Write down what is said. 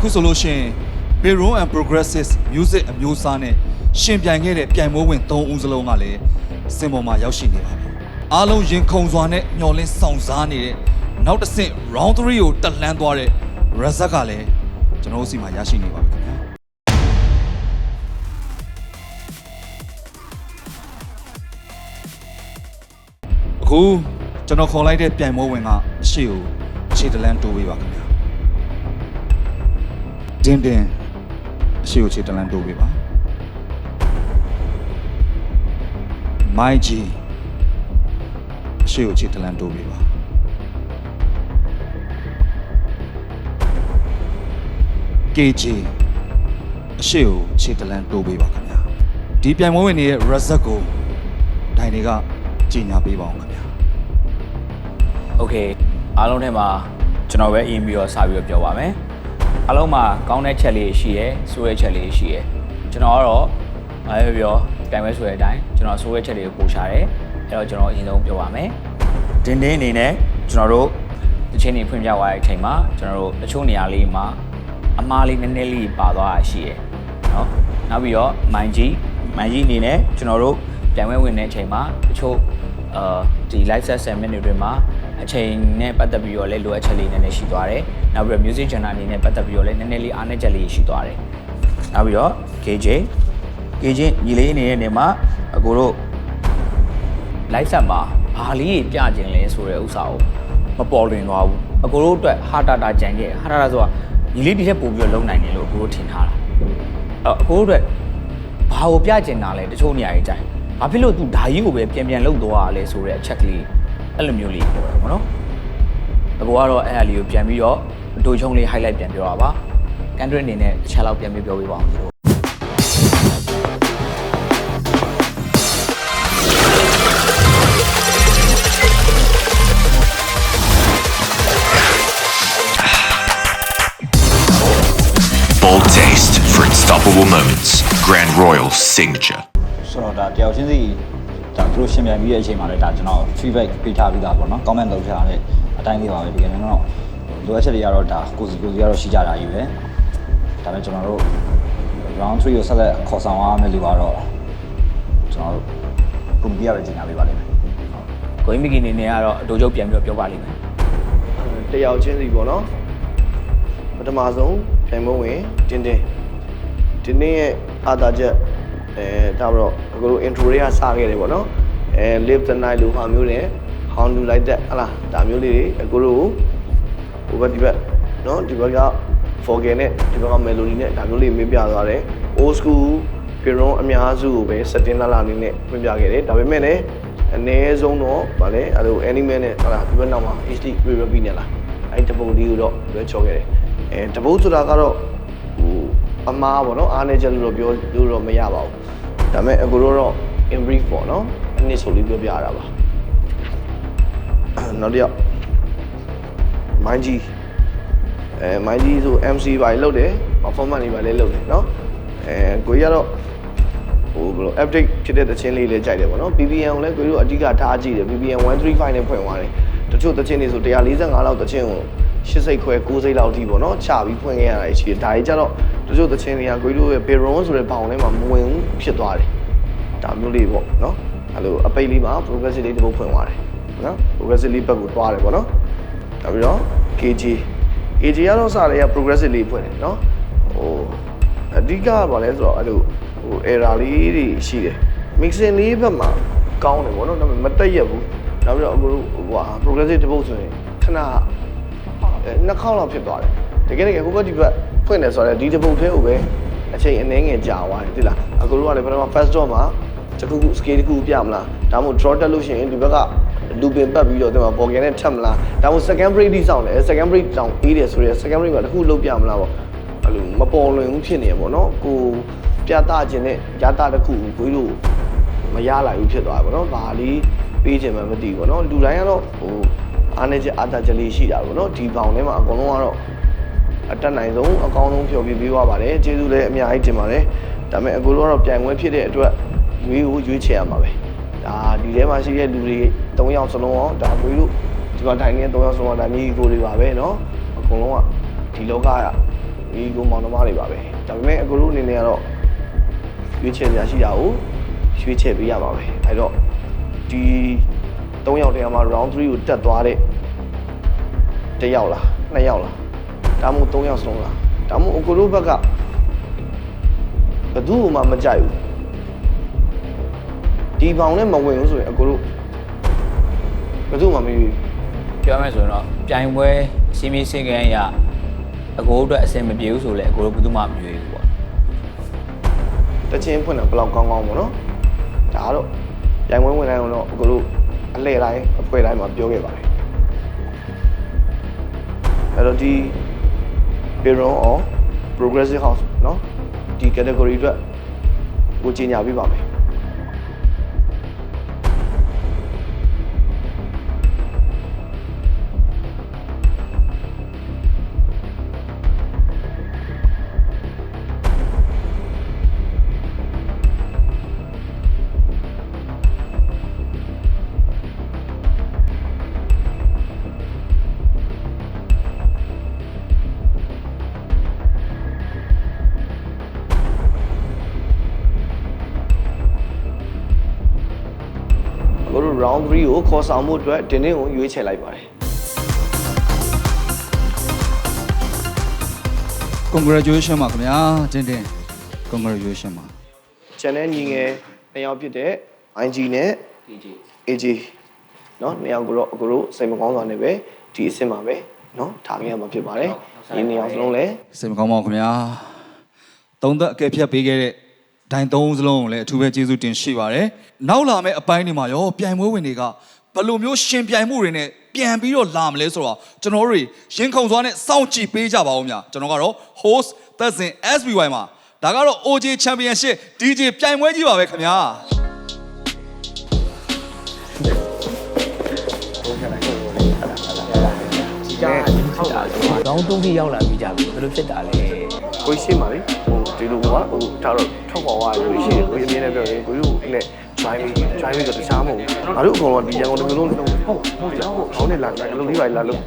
အခုဆိုလို့ရှိရင် Baron and Progressive Music အမျိုးအစားနဲ့ရှင်ပြိုင်ခဲ့တဲ့ပြိုင်ပွဲဝင်3ဦးစလုံးကလည်းစင်ပေါ်မှာရောက်ရှိနေပါပြီအားလုံးရင်ခုန်စွာနဲ့မျောလင်းဆောင်စားနေတဲ့နောက်တစ်ဆင့် round 3ကိုတက်လှမ်းသွားတဲ့ Razak ကလည်းကျွန်တော်တို့စီမှာရရှိနေပါပြီခင်ဗျာအခုကျွန်တော်ခေါ်လိုက်တဲ့ပြိုင်ပွဲဝင်ကအရှိကိုခြေတလန်းတိုးပေးပါခင်ဗျာ တင်းတင်းအရှိကိုခြေတလန်းတိုးပေးပါမိုက်ဂျီအရှိကိုခြေတလန်းတိုးပေးပါကေဂျီအရှိကိုခြေတလန်းတိုးပေးပါခင်ဗျာဒီပြိုင်ပွဲဝင်တွေရဲ့ result ကိုဒိုင်တွေကကြီးညာပေးပါအောင်ခင်ဗျာ โอเคအားလုံးထဲမှာကျွန်တော်ပဲအင်းပြီးတော့စပြီးတော့ပြောပါမယ် အလုံးမှာကောင်းတဲ့ချက်လေးရှိရယ်ဆိုးတဲ့ချက်လေးရှိရယ်ကျွန်တော်ကတော့အဲပြောပြိုင်ပွဲဆိုတဲ့အတိုင်းကျွန်တော်ဆိုးတဲ့ချက်တွေကိုပို့ရှာတယ်အဲ့တော့ကျွန်တော်အရင်ဆုံးပြောပါမယ်တင်းတင်းအနေနဲ့ကျွန်တော်တို့တချင်းနေဖွင့်ပြသွားတဲ့အချိန်မှာကျွန်တော်တို့တချို့နေရာလေးမှာအမားလေးနည်းနည်းလေးပါသွားတာရှိရယ်နော်နောက်ပြီးတော့မိုင်ကြီးမိုင်ကြီးအနေနဲ့ကျွန်တော်တို့ပြိုင်ပွဲဝင်တဲ့အချိန်မှာတချို့အာဒီ live set 7 minute တွေမှာ အချိန်နဲ့ပတ်သက်ပြီးတော့လည်းလိုအပ်ချက်လေးနည်းနည်းရှိသွားတယ်။နောက်ပြီးတော့ music journal အနေနဲ့ပတ်သက်ပြီးတော့လည်းနည်းနည်းလေးအားနည်းချက်လေးရှိသွားတယ်။နောက်ပြီးတော့ KJ KJ ညီလေးအနေနဲ့နေမှာအကိုတို့ live set မှာဘာလေးပြခြင်းလဲဆိုတဲ့ဥစ္စာကိုမပေါ်လွင်သွားဘူး။အကိုတို့အတွက်ဟာတာတာကြံခဲ့ဟာတာတာဆိုတာညီလေးဒီထက်ပိုပြီးတော့လုံနိုင်တယ်လို့အကိုတို့ထင်ထားတာ။အဲ့အကိုတို့အတွက်ဘာကိုပြခြင်းတာလဲတချို့နေရာကြီးကြိုင်။ဘာဖြစ်လို့ तू ဓာကြီးကိုပဲပြန်ပြန်လှုပ်သွားရလဲဆိုတဲ့အချက်ကလေး အဲ့လိုမျိုးလေးပြောတယ်ပေါ့နော်။အကိုကတော့အဲ့အလေးကိုပြန်ပြီးတော့အတူချုံလေး highlight ပြန်ပြောတာပါ။ကန်ထရစ်အနေနဲ့တစ်ချက်လောက်ပြန်ပြီးပြောပြပါဦး။ Bold taste for unstoppable moments. Grand Royal signature. ဆိုတော့ဒါတယောက်ချင်းစီ ဒါသူတို့ရှင်းပြပြီးတဲ့အချိန်မှာလည်းဒါကျွန်တော် feedback ပေးထားပြီးသားပေါ့နော် comment လုပ်ထားတဲ့အတိုင်းလေးပါပဲတကယ်တော့လိုအပ်ချက်တွေကတော့ဒါကိုစီကိုစီကတော့ရှိကြတာကြီးပဲဒါပေမဲ့ကျွန်တော်တို့ round 3ကိုဆက်လက်ခေါ်ဆောင်ရမယ်လို့ကတော့ကျွန်တော်တို့ကွန်ပျူတာပဲကျင်ညာပေးပါလိမ့်မယ်ကိုင်းမီကီအနေနဲ့ကတော့အတူချုပ်ပြန်ပြီးတော့ပြောပါလိမ့်မယ်တယောက်ချင်းစီပေါ့နော်ပထမဆုံးပြိုင်ပွဲဝင်တင်းတင်းတင်းတင်းရဲ့အာသာချက် အဲဒါတော့အခုလို intro တွေကစခဲ့တယ်ပေါ့နော်အဲ live the night လို့ဟာမျိုးနဲ့ how to like that ဟလားဒါမျိုးလေးတွေအခုလိုဟိုဘက်ဒီဘက်နော်ဒီဘက်က forget နဲ့ဒီဘက်က melody နဲ့ဒါမျိုးလေးမေးပြသွားတယ် old school ပြရုံအများစုကိုပဲ setting လာလာလေးနဲ့ပြပြခဲ့တယ်ဒါပေမဲ့လည်းအနည်းဆုံးတော့ဗာလဲအဲ့လို anime နဲ့ဟလာဒီဘက်နောက်မှာ HD review ပြီးနေလားအဲ့တပုတ်လေးကိုတော့လွှဲချော်ခဲ့တယ်အဲတပုတ်ဆိုတာကတော့ဟို အမားပေါ့နော်အားနေချက်လို့တော့ပြောလို့တော့မရပါဘူးဒါပေမဲ့အကိုတို့တော့ in brief ပေါ့နော်အနည်းဆိုလေးပြောပြရတာပါနောက်တစ်ယောက်မိုင်းကြီးအဲမိုင်းကြီးဆို MC ပါလေလုပ်တယ် performance တွေပါလေလုပ်တယ်နော်အဲကိုကြီးကတော့ဟိုဘယ်လို update ဖြစ်တဲ့သချင်းလေးလည်းကြိုက်တယ်ပေါ့နော် PPN ကိုလည်းကိုတို့အဓိကထားကြည့်တယ် PPN 135နဲ့ဖွင့်သွားတယ်တချို့သချင်းတွေဆို145လောက်သချင်းကို 8စိတ်ခွဲ9စိတ်လောက်အထိပေါ့နော်ချပြီးဖွင့်ခဲ့ရတာရှိတယ်ဒါကြီးကြတော့တချို့တခြင်းတွေကကိုကြီးတို့ရဲ့ Baron ဆိုတဲ့ဘောင်ထဲမှာမဝင်ဘူးဖြစ်သွားတယ်ဒါမျိုးလေးပေါ့နော်အဲ့လိုအပိတ်လေးမှာ progressive လေးတစ်ပုတ်ဖွင့်သွားတယ်နော် progressive လေးဘက်ကိုသွားတယ်ပေါ့နော်နောက်ပြီးတော့ KG KG ကတော့စတယ်က progressive လေးဖွင့်တယ်နော်ဟိုအဓိကကဘာလဲဆိုတော့အဲ့လိုဟို error လေးတွေရှိတယ် mixing လေးဘက်မှာကောင်းတယ်ပေါ့နော်ဒါပေမဲ့မတက်ရက်ဘူးနောက်ပြီးတော့အခုဟိုဟာ progressive တစ်ပုတ်ဆိုရင်ခဏအဲ နှစ်ခေါက်လောက်ဖြစ်သွားတယ်တကယ်တကယ်ဟိုဘက်ဒီဘက်ဖွင့်တယ်ဆိုတော့ဒီတစ်ပုတ်သေးကိုပဲအချိန်အနည်းငယ်ကြာသွားတယ်သိလားအခုတို့ကလည်းပထမ first draw မှာတစ်ခုခု scale တစ်ခုပြမလားဒါမှမဟုတ် draw တက်လို့ရှိရင်ဒီဘက်ကလူပင်ပတ်ပြီးတော့ဒီမှာ borgan နဲ့ထပ်မလားဒါမှမဟုတ် second break တိဆောင်တယ် second break တောင်အေးတယ်ဆိုရဲ second break မှာတစ်ခုလုံးပြမလားပေါ့အဲ့လိုမပေါ်လွင်ဘူးဖြစ်နေရပေါ့နော်ကိုပြတာခြင်းနဲ့ရတာတစ်ခုကိုကြီးတို့မရလာဘူးဖြစ်သွားတယ်ပေါ့နော်ဘာလေးပေးခြင်းမှမသိဘူးပေါ့နော်လူတိုင်းကတော့ဟို အားနေချက်အားတာချက်လေးရှိတာပေါ့နော်ဒီဘောင်ထဲမှာအကုန်လုံးကတော့အတက်နိုင်ဆုံးအကောင်းဆုံးဖြောပြပေးသွားပါတယ်ကျေးဇူးလည်းအများကြီးတင်ပါတယ်ဒါပေမဲ့အကိုတို့ကတော့ပြိုင်ပွဲဖြစ်တဲ့အတွက်ရွေးကိုရွေးချယ်ရမှာပဲဒါဒီထဲမှာရှိတဲ့လူတွေ၃ယောက်စလုံးအောင်ဒါကိုကြီးတို့ဒီမှာထိုင်နေတဲ့၃ယောက်စလုံးကဒါမြေကြီးကိုတွေပါပဲเนาะအကုန်လုံးကဒီလောကက ဒီကိုမောင်နှမတွေပါပဲဒါပေမဲ့အကိုတို့အနေနဲ့ကတော့ရွေးချယ်စရာရှိတာကိုရွေးချယ်ပေးရပါပဲအဲ့တော့ဒီ၃ယောက်တည်းကမှ round 3ကိုတက်သွားတဲ့ တစ်ယောက်လားနှစ်ယောက်လားဒါမှမဟုတ်၃ယောက်စလုံးလားဒါမှမဟုတ်အကိုတို့ဘက်ကဘယ်သူမှမကြိုက်ဘူးဒီဘောင်နဲ့မဝင်ဘူးဆိုရင်အကိုတို့ဘယ်သူမှမယူဘူးပြောမယ်ဆိုရင်တော့ပြိုင်ပွဲစီမီစင်ကန်ရအကိုအတွက်အဆင်မပြေဘူးဆိုလဲအကိုတို့ဘယ်သူမှမရွေးဘူးပေါ့တချင်းဖွင့်တာဘယ်လောက်ကောင်းကောင်းပေါ့နော်ဒါကတော့ရိုင်ဝဲဝင်တိုင်းတော့အကိုတို့အလှည့်တိုင်းအဖွဲတိုင်းမှာပြောခဲ့ပါတယ် အဲ့တော့ဒီ Baron or Progressive House နော်ဒီ category အတွက်ကိုကြီးညာပြပါမယ် round 3ကိုခေါ်ဆောင်မှုအတွက်ဒီနေ့ကိုရွေးချယ်လိုက်ပါတယ် congratulation ပါခင်ဗျာတင်းတင်း congratulation ပါ channel ညီငယ်နှစ်ယောက်ဖြစ်တဲ့ IG နဲ့ DJ AG เนาะနှစ်ယောက်ကိုတော့အခုတို့စိတ်မကောင်းစွာနဲ့ပဲဒီအစ်စ်မှာပဲเนาะထားခဲ့ရမှာဖြစ်ပါတယ်ဒီနှစ်ယောက်စလုံးလည်း စိတ်မကောင်းပါဘူးခင်ဗျာသုံးသက်အကဲဖြတ်ပေးခဲ့တဲ့ ဒိုင်သုံးစလုံးကိုလည်းအထူးပဲကျေးဇူးတင်ရှိပါတယ်နောက်လာမယ့်အပိုင်းတွေမှာရောပြိုင်ပွဲဝင်တွေကဘယ်လိုမျိုးရှင်ပြိုင်မှုတွေနဲ့ပြန်ပြီးတော့လာမလဲဆိုတော့ကျွန်တော်တို့တွေရင်ခုန်စွာနဲ့စောင့်ကြည့်ပေးကြပါဦးများကျွန်တော်ကတော့ host သက်စင် SBY မှာဒါကတော့ OJ Championship DJ ပြိုင်ပွဲကြီးပါပဲခင်ဗျာတောင်းတုံးကြီးရောက်လာပြီးကြပြီဘယ်လိုဖြစ်တာလဲ ကိုရှိမှလေဟိုဒီလိုကဟိုဒါတော့ထောက်ပေါ်သွားလို့ရှိတယ်ကိုအမြင်နဲ့ပြောရင်ကိုတို့နဲ့ drive ပြီး drive ပြီးတော့တခြားမဟုတ်ဘူးငါတို့အကောင်ကဒီရန်ကုန်တစ်ခုလုံးလုံးဟုတ်ဟုတ်ကြောက်ဟုတ်ခေါင်းနဲ့လာလာအလုပ်လေးပါလာလို့